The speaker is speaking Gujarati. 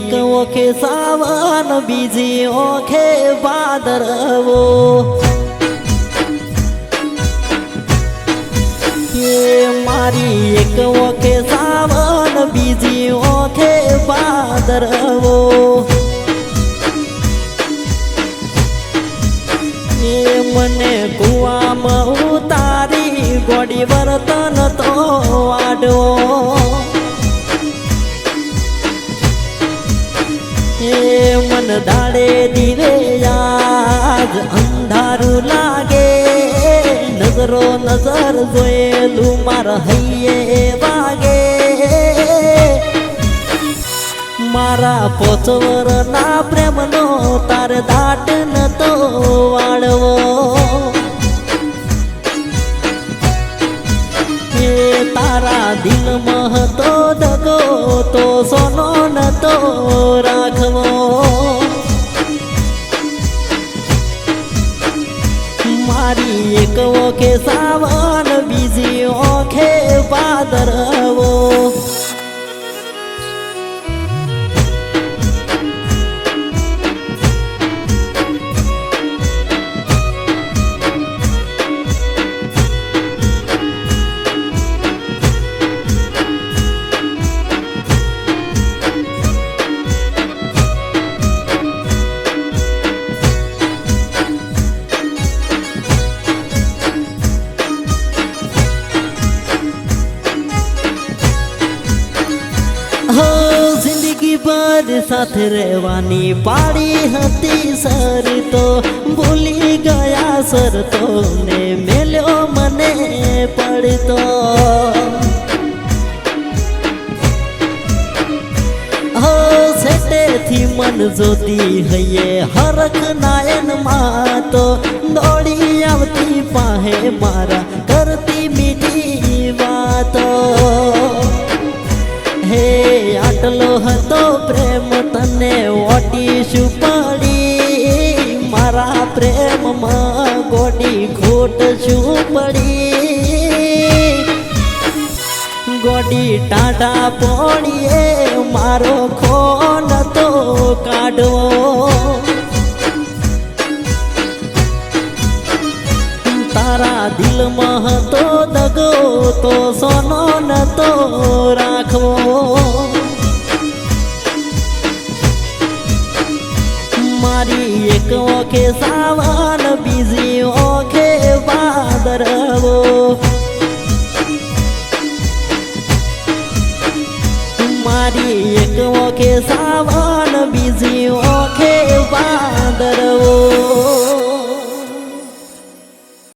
એક ઓખે સાવન બીજી ઓખે ભાદરવો મારી એક ઓખે સાવન બીજી ઓખે ભાદરવો મને કુવામાં ઉતારી ગોડી વર્તન તો આડો મન દાડે દીવે યાદ અંધારું લાગે નજરો નજર જોયેલું મારા હૈયે વાગે મારા પોચવર ના પ્રેમનો તારે દાટ નતો વાળવો તારા દિલ મહતો દગો તો સોનો નતો રાખવો એક ઓખે સાવન ભર સાથે રહેવાની પાડી હતી સર તો. ભૂલી ગયા સર તો ને મેલ્યો મને પડતો. હો, સેટેથી મન જોતી હૈયે હરખ નાયનમાં તો. દોડી આવતી પાહે મારા કરતી મીઠી વાતો. હે, આટલો હતો ખોટ શું પડી ગોડી ટાટા પોણીએ, મારો ખોન તો કાઢવો. તારા દિલમાં હતો દગો, તો સોનો નતો રાખવો. મારી એક ઓખે સાવન મારી એક વખે સાવન બીજી